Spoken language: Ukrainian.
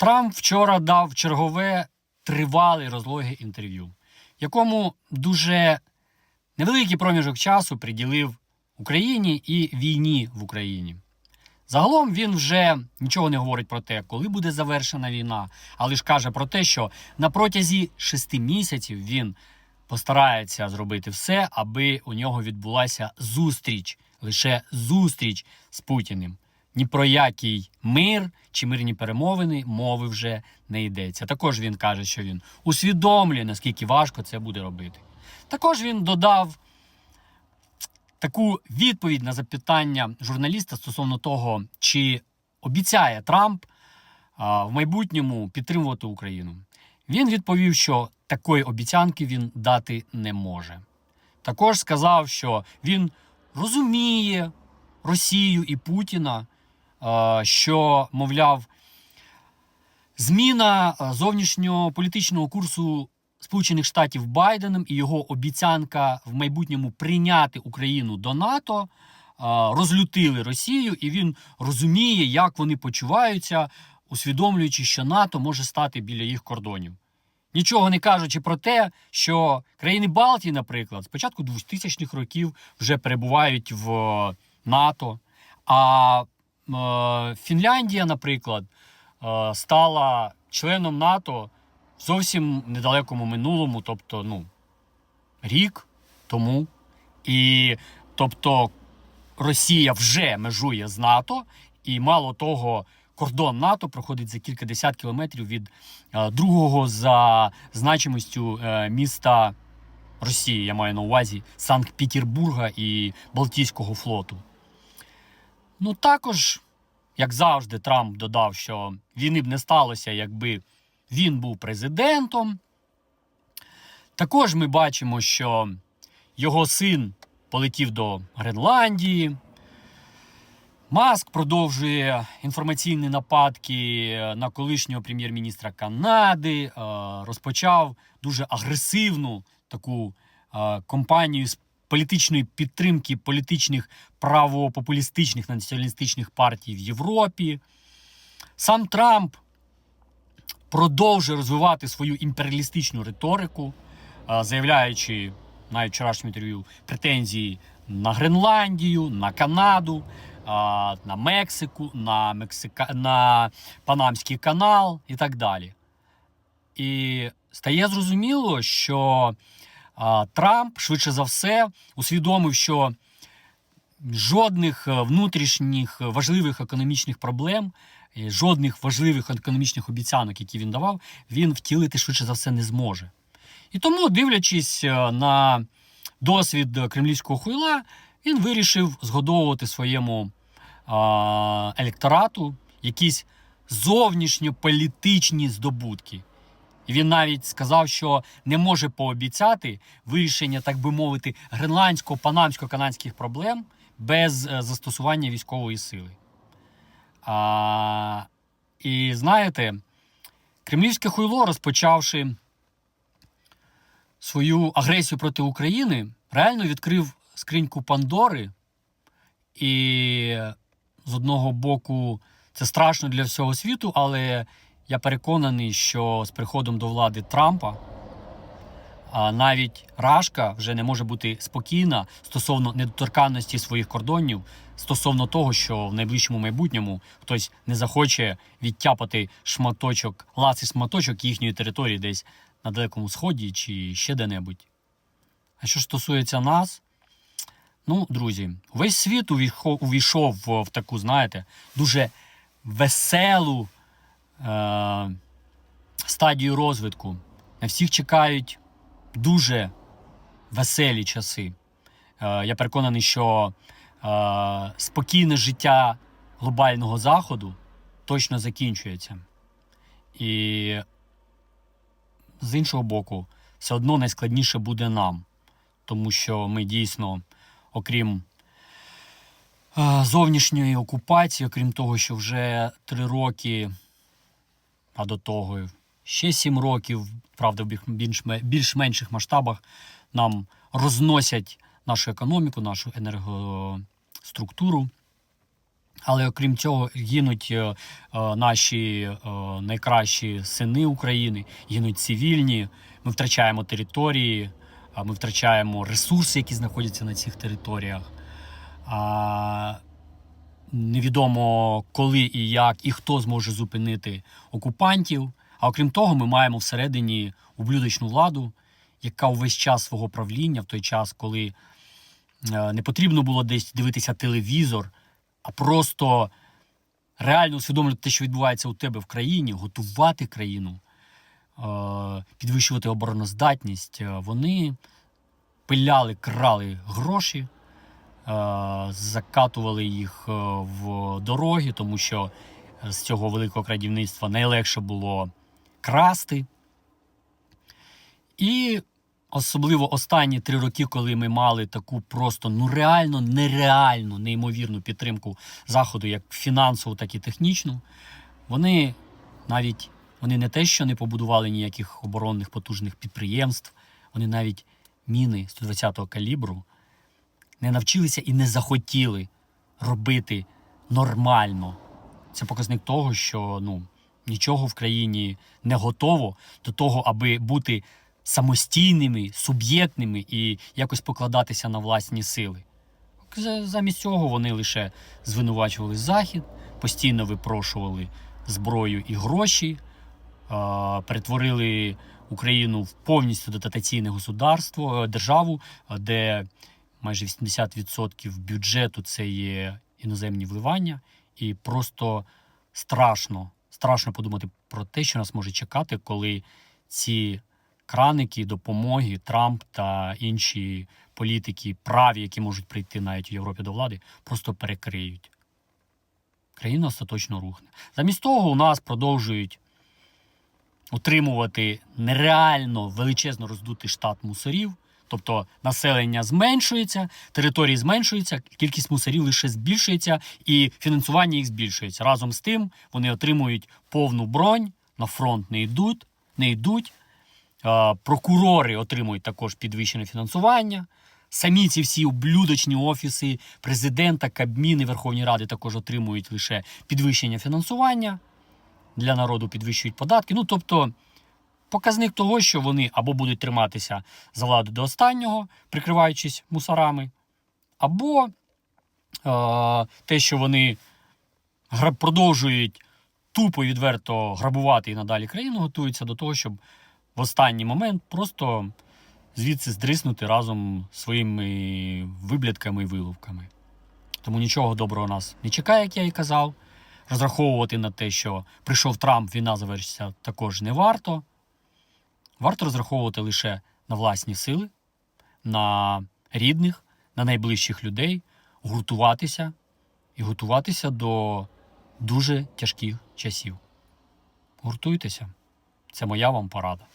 Трамп вчора дав чергове тривале розлоге інтерв'ю, якому дуже невеликий проміжок часу приділив Україні і війні в Україні. Загалом він вже нічого не говорить про те, коли буде завершена війна, але ж каже про те, що на протязі шести місяців він постарається зробити все, аби у нього відбулася зустріч, лише зустріч з Путіним. Ні про який мир чи мирні перемовини мови вже не йдеться. Також він каже, що він усвідомлює, наскільки важко це буде робити. Також він додав таку відповідь на запитання журналіста стосовно того, чи обіцяє Трамп а, в майбутньому підтримувати Україну. Він відповів, що такої обіцянки він дати не може. Також сказав, що він розуміє Росію і Путіна, що, мовляв, зміна а, зовнішньополітичного курсу Сполучених Штатів Байденом і його обіцянка в майбутньому прийняти Україну до НАТО розлютили Росію, і він розуміє, як вони почуваються, усвідомлюючи, що НАТО може стати біля їх кордонів. Нічого не кажучи про те, що країни Балтії, наприклад, з початку 2000-х років вже перебувають в НАТО. А е, Фінляндія, наприклад, е, стала членом НАТО в зовсім недалекому минулому, тобто, ну, рік тому. І тобто Росія вже межує з НАТО, і мало того, кордон НАТО проходить за кількадесят кілометрів від е, другого за значимостю е, міста Росії. Я маю на увазі Санкт-Петербурга і Балтійського флоту. Ну також, як завжди, Трамп додав, що війни б не сталося, якби він був президентом. Також ми бачимо, що його син полетів до Гренландії. Маск продовжує інформаційні нападки на колишнього прем'єр-міністра Канади, е, розпочав дуже агресивну таку е, кампанію з політичної підтримки політичних правопопулістичних націоналістичних партій в Європі. Сам Трамп продовжує розвивати свою імперіалістичну риторику, е, заявляючи навіть вчорашньому інтерв'ю претензії на Гренландію, на Канаду, е, на Мексику, на, Мексика... на Панамський канал і так далі. І стає зрозуміло, що Трамп швидше за все усвідомив, що жодних е, внутрішніх е, важливих економічних проблем, е, жодних важливих економічних обіцянок, які він давав, він втілити швидше за все не зможе. І тому, дивлячись на досвід кремлівського хуйла, він вирішив згодовувати своєму електорату якісь зовнішньополітичні здобутки. Він навіть сказав, що не може пообіцяти вирішення, так би мовити, гренландсько-панамсько-канадських проблем без е, застосування військової сили. А, і знаєте, кремлівське хуйло, розпочавши свою агресію проти України, реально відкрив скриньку Пандори. І з одного боку, це страшно для всього світу, але я переконаний, що з приходом до влади Трампа навіть Рашка вже не може бути спокійна стосовно недоторканності своїх кордонів, стосовно того, що в найближчому майбутньому хтось не захоче відтяпати шматочок, лаций шматочок їхньої території десь на Далекому Сході чи ще де-небудь. А що стосується нас, ну, друзі, весь світ увійшов, в таку, знаєте, дуже веселу е- стадію розвитку. На всіх чекають дуже веселі часи. Е, я переконаний, що е, спокійне життя глобального заходу точно закінчується. І з іншого боку, все одно найскладніше буде нам, тому що ми дійсно, окрім е, зовнішньої окупації, окрім того, що вже три роки, а до того ще сім років, правда, в більш- більш-менших масштабах нам розносять нашу економіку, нашу енергоструктуру. Але окрім цього, гинуть е, е, наші е, найкращі сини України, гинуть цивільні. Ми втрачаємо території, ми втрачаємо ресурси, які знаходяться на цих територіях. Невідомо коли і як, і хто зможе зупинити окупантів. А окрім того, ми маємо всередині ублюдочну владу, яка увесь час свого правління, в той час, коли е, не потрібно було десь дивитися телевізор, а просто реально усвідомлювати те, що відбувається у тебе в країні, готувати країну, е, підвищувати обороноздатність. Е, Вони пиляли, крали гроші, закатували їх е, в дороги, тому що з цього великого крадівництва найлегше було красти. І особливо останні три роки, коли ми мали таку просто ну реально нереальну, неймовірну підтримку Заходу, як фінансову, так і технічну, вони навіть вони не те, що не побудували ніяких оборонних потужних підприємств, вони навіть міни 120-го калібру не навчилися і не захотіли робити нормально. Це показник того, що ну, нічого в країні не готово до того, аби бути самостійними, суб'єктними і якось покладатися на власні сили. Замість цього вони лише звинувачували Захід, постійно випрошували зброю і гроші, перетворили Україну в повністю дотаційне государство, е, державу, е, де майже 80% бюджету це є іноземні вливання, і просто страшно, страшно подумати про те, що нас може чекати, коли ці краники допомоги Трамп та інші політики праві, які можуть прийти навіть у Європі до влади, просто перекриють. Країна остаточно рухне. Замість того, у нас продовжують утримувати нереально величезно роздутий штат мусорів. Тобто населення зменшується, території зменшуються, кількість мусорів лише збільшується, і фінансування їх збільшується. Разом з тим вони отримують повну бронь, на фронт не йдуть, не йдуть. Прокурори отримують також підвищене фінансування. Самі ці всі ублюдочні офіси президента, Кабміни, Верховні Ради також отримують лише підвищення фінансування. Для народу підвищують податки. Ну тобто показник того, що вони або будуть триматися за владу до останнього, прикриваючись мусорами, або е, те, що вони продовжують тупо відверто грабувати і надалі країну, готуються до того, щоб в останній момент просто звідси здриснути разом своїми виблядками і виловками. Тому нічого доброго нас не чекає, як я і казав. Розраховувати на те, що прийшов Трамп, війна завершиться, також не варто. Варто розраховувати лише на власні сили, на рідних, на найближчих людей, гуртуватися і готуватися до дуже тяжких часів. Гуртуйтеся. Це моя вам порада.